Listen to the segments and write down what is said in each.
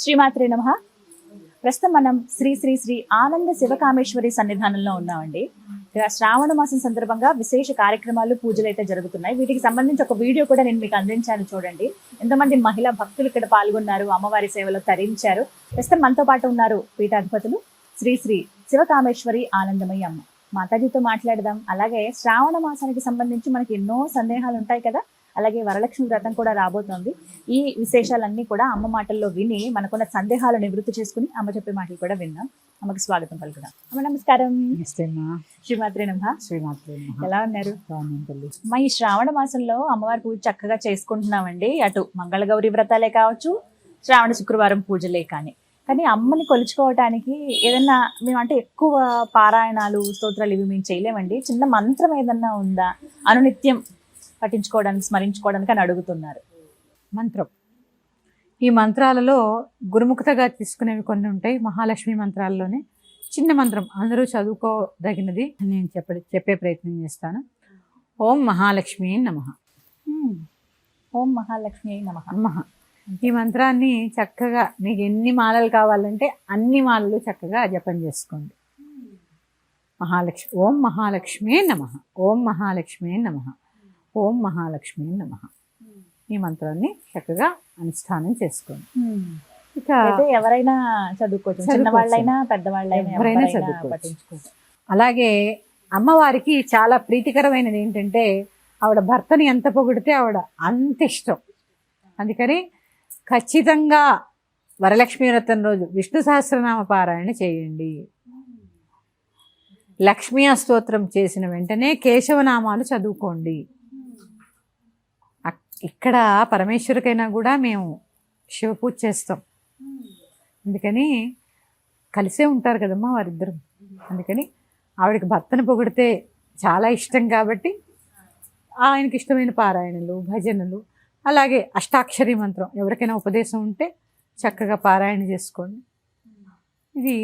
శ్రీమాత్రే నమ. ప్రస్తుతం మనం శ్రీ శ్రీ శ్రీ ఆనంద శివకామేశ్వరి సన్నిధానంలో ఉన్నామండి. ఇక్కడ శ్రావణ మాసం సందర్భంగా విశేష కార్యక్రమాలు పూజలు అయితే జరుగుతున్నాయి. వీటికి సంబంధించి ఒక వీడియో కూడా నేను మీకు అందించాను చూడండి. ఎంతమంది మహిళా భక్తులు ఇక్కడ పాల్గొన్నారు అమ్మవారి సేవలో తరించారు. ప్రస్తుతం మనతో పాటు ఉన్నారు పీఠాధిపతులు శ్రీ శ్రీ శివకామేశ్వరి ఆనందమయ్య అమ్మ. మాతాజీతో మాట్లాడదాం. అలాగే శ్రావణ మాసానికి సంబంధించి మనకి ఎన్నో సందేహాలు ఉంటాయి కదా. అలాగే వరలక్ష్మి వ్రతం కూడా రాబోతోంది. ఈ విశేషాలన్నీ కూడా అమ్మ మాటల్లో విని మనకున్న సందేహాలు నివృత్తి చేసుకుని అమ్మ చెప్పే మాటలు కూడా విందాం అమ్మకి స్వాగతం పలుకుదాం. అమ్మ నమస్కారం. శ్రీమాత్రి నమ. శ్రీమాత్రి. ఎలా ఉన్నారు? మా ఈ శ్రావణ మాసంలో అమ్మవారి పూజ చక్కగా చేసుకుంటున్నామండి. అటు మంగళగౌరి వ్రతాలే కావచ్చు శ్రావణ శుక్రవారం పూజలే కానీ. కానీ అమ్మని కొలుచుకోవటానికి ఏదన్నా మేము అంటే ఎక్కువ పారాయణాలు స్తోత్రాలు ఇవి మేము చేయలేమండి. చిన్న మంత్రం ఏదన్నా ఉందా? అనునిత్యం పఠించుకోవడానికి స్మరించుకోవడానికి అని అడుగుతున్నారు. మంత్రం. ఈ మంత్రాలలో గురుముఖతగా తీసుకునేవి కొన్ని ఉంటాయి. మహాలక్ష్మి మంత్రాల్లోనే చిన్న మంత్రం అందరూ చదువుకోదగినది నేను చెప్ప చెప్పే ప్రయత్నం చేస్తాను. ఓం మహాలక్ష్మి నమ. ఓం మహాలక్ష్మి నమ. నమ. ఈ మంత్రాన్ని చక్కగా మీకు ఎన్ని మాలలు కావాలంటే అన్ని మాలలు చక్కగా జపం చేసుకోండి. మహాలక్ష్మి ఓం మహాలక్ష్మి నమ. ఓం మహాలక్ష్మి నమ. ఓం మహాలక్ష్మి నమ. ఈ మంత్రాన్ని చక్కగా అనుష్ఠానం చేసుకోండి. ఇక అయితే ఎవరైనా చదువుకోవచ్చు. చిన్నవాళ్ళైనా పెద్దవాళ్ళైనా ఎవరైనా చదువుకోవచ్చు. అలాగే అమ్మవారికి చాలా ప్రీతికరమైనది ఏంటంటే ఆవిడ భర్తని ఎంత పొగిడితే ఆవిడ అంత ఇష్టం. అందుకని ఖచ్చితంగా వరలక్ష్మి వ్రతం రోజు విష్ణు సహస్రనామ పారాయణ చేయండి. లక్ష్మీ స్తోత్రం చేసిన వెంటనే కేశవనామాలు చదువుకోండి. ఇక్కడ పరమేశ్వరికైనా కూడా మేము శివ పూజ చేస్తాం. అందుకని కలిసే ఉంటారు కదమ్మా వారిద్దరు. అందుకని ఆవిడకి భర్తను పొగిడితే చాలా ఇష్టం కాబట్టి ఆయనకి ఇష్టమైన పారాయణలు భజనలు అలాగే అష్టాక్షరి మంత్రం ఎవరికైనా ఉపదేశం ఉంటే చక్కగా పారాయణ చేసుకోండి. ఇది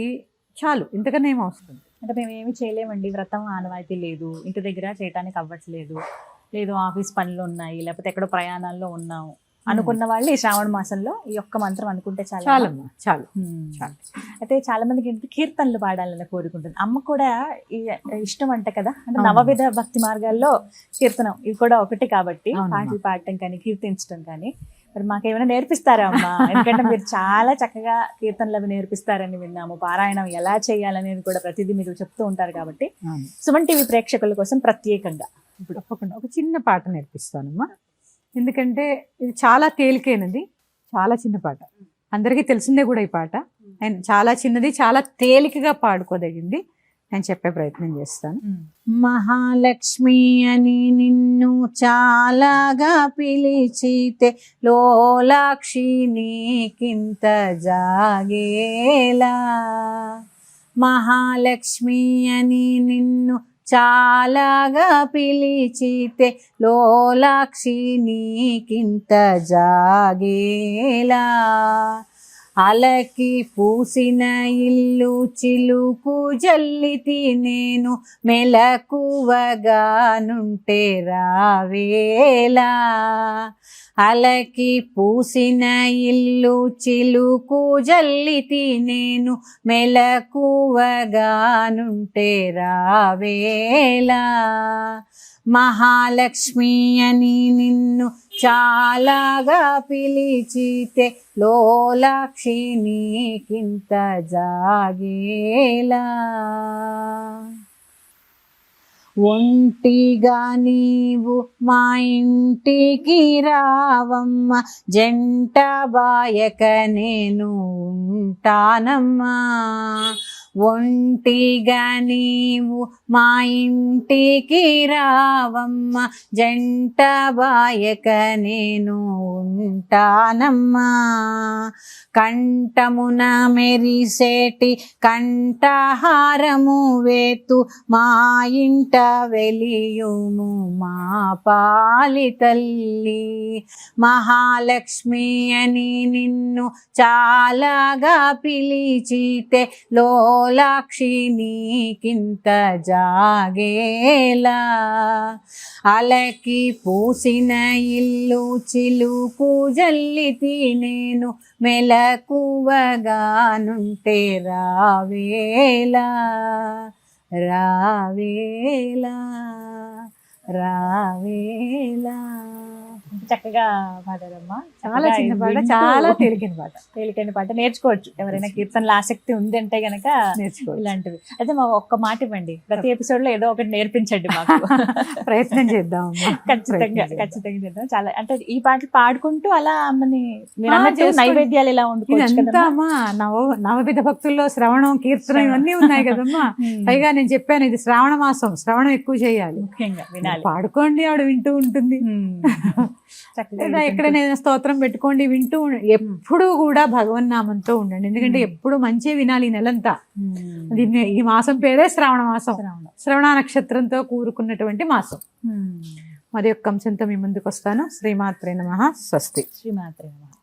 చాలు ఇంతకన్నా ఏం అవసరం అంటే మేము ఏమి చేయలేమండి వ్రతం ఆనవాయితీ లేదు ఇంటి దగ్గర చేయటానికి అవ్వట్లేదు. లేదు ఆఫీస్ పనులు ఉన్నాయి లేకపోతే ఎక్కడో ప్రయాణాల్లో ఉన్నాం అనుకున్న వాళ్ళు ఈ శ్రావణ మాసంలో ఈ ఒక్క మంత్రం అనుకుంటే చాలా చాలమ్మా చాలు. చాలు. అయితే చాలా మందికి కీర్తనలు పాడాలని కోరుకుంటుంది. అమ్మ కూడా ఈ ఇష్టం అంట కదా అంటే. నవవిధ భక్తి మార్గాల్లో కీర్తనం ఇది కూడా ఒకటి కాబట్టి. పాటలు పాడటం కానీ కీర్తించడం కానీ. మరి మాకు ఏమైనా నేర్పిస్తారా అమ్మా? ఎందుకంటే మీరు చాలా చక్కగా కీర్తనలు అవి నేర్పిస్తారని విన్నాము. పారాయణం ఎలా చేయాలనేది కూడా ప్రతిదీ మీరు చెప్తూ ఉంటారు కాబట్టి. సుమన్ టీవీ ప్రేక్షకుల కోసం ప్రత్యేకంగా. ఇప్పుడు తప్పకుండా ఒక చిన్న పాట నేర్పిస్తానమ్మా. ఎందుకంటే ఇది చాలా తేలికైనది చాలా చిన్న పాట. అందరికీ తెలిసిందే కూడా ఈ పాట. అండ్ చాలా చిన్నది చాలా తేలికగా పాడుకోదగింది. నేను చెప్పే ప్రయత్నం చేస్తాను. మహాలక్ష్మి అని నిన్ను చాలాగా పిలిచితే లోలాక్షి నీకింత జాగేలా. మహాలక్ష్మి అని నిన్ను చాలాగా పిలిచితే లోలాక్షి నీకింత జాగేలా. అలకి పూసిన ఇల్లు చిలుకు జల్లితి నేను మెలకువగానుంటే రావేలా. అలకి పూసిన ఇల్లు చిలుకు జల్లితి నేను మెలకువగానుంటే రావేలా. మహాలక్ష్మి అని నిన్ను చాలాగా పిలిచితే లోలాక్షి నీకింత జాగేలా. ఒంటిగా నీవు మా ఇంటికి రావమ్మ జంట బాయక నేను ఉంటానమ్మా. ఒంటిగా నీవు మా ఇంటికి రావమ్మ జంట బాయక నేను ఉంటానమ్మా. కంఠమున మెరిసేటి కంఠహారము వేతు మా ఇంట వెలియుము మా పాలి తల్లి. మహాలక్ష్మి అని నిన్ను చాలాగా పిలిచితే లో లోలాక్షి నీకింత జాగేలా. అలకి పూసిన ఇల్లు చిలుకు జల్లితి నేను మెలకువగానుంటే రావేలా. రావేలా. రావేలా. చక్కగా పాడారమ్మా. చాలా చిన్న పాట చాలా తేలికైన పాట. తేలికైన పాట. నేర్చుకోవచ్చు. ఎవరైనా కీర్తనలో ఆసక్తి ఉంది అంటే గనక ఇలాంటివి. అయితే మా ఒక్క మాట ఇవ్వండి. ప్రతి ఎపిసోడ్లో ఏదో ఒకటి నేర్పించండి మాకు. ప్రయత్నం చేద్దాం అమ్మా. ఖచ్చితంగా. ఖచ్చితంగా చేద్దాం. చాలా అంటే ఈ పాటలు పాడుకుంటూ అలా అమ్మని మీరు. నైవేద్యాలు ఇలా వండుకోవచ్చు ఇదంతా కదమ్మా? అమ్మా నవ నవవిధ భక్తుల్లో శ్రవణం కీర్తనం ఇవన్నీ ఉన్నాయి కదమ్మా. పైగా నేను చెప్పాను ఇది శ్రావణ మాసం. శ్రవణం ఎక్కువ చేయాలి. ముఖ్యంగా వినాలి. పాడుకోండి ఆవిడ వింటూ ఉంటుంది. లేదా ఎక్కడైనా స్తోత్రం పెట్టుకోండి వింటూ. ఎప్పుడూ కూడా భగవన్ నామంతో ఉండండి ఎందుకంటే. ఎప్పుడు మంచి వినాలి ఈ నెలంతా. దీన్ని ఈ మాసం పేరే శ్రావణ మాసం శ్రావణం. నక్షత్రంతో కూరుకున్నటువంటి మాసం. మరి యొక్క అంశంతో మీ ముందుకు వస్తాను శ్రీమాత్రే నమ స్వస్తి శ్రీమాత్రే నమః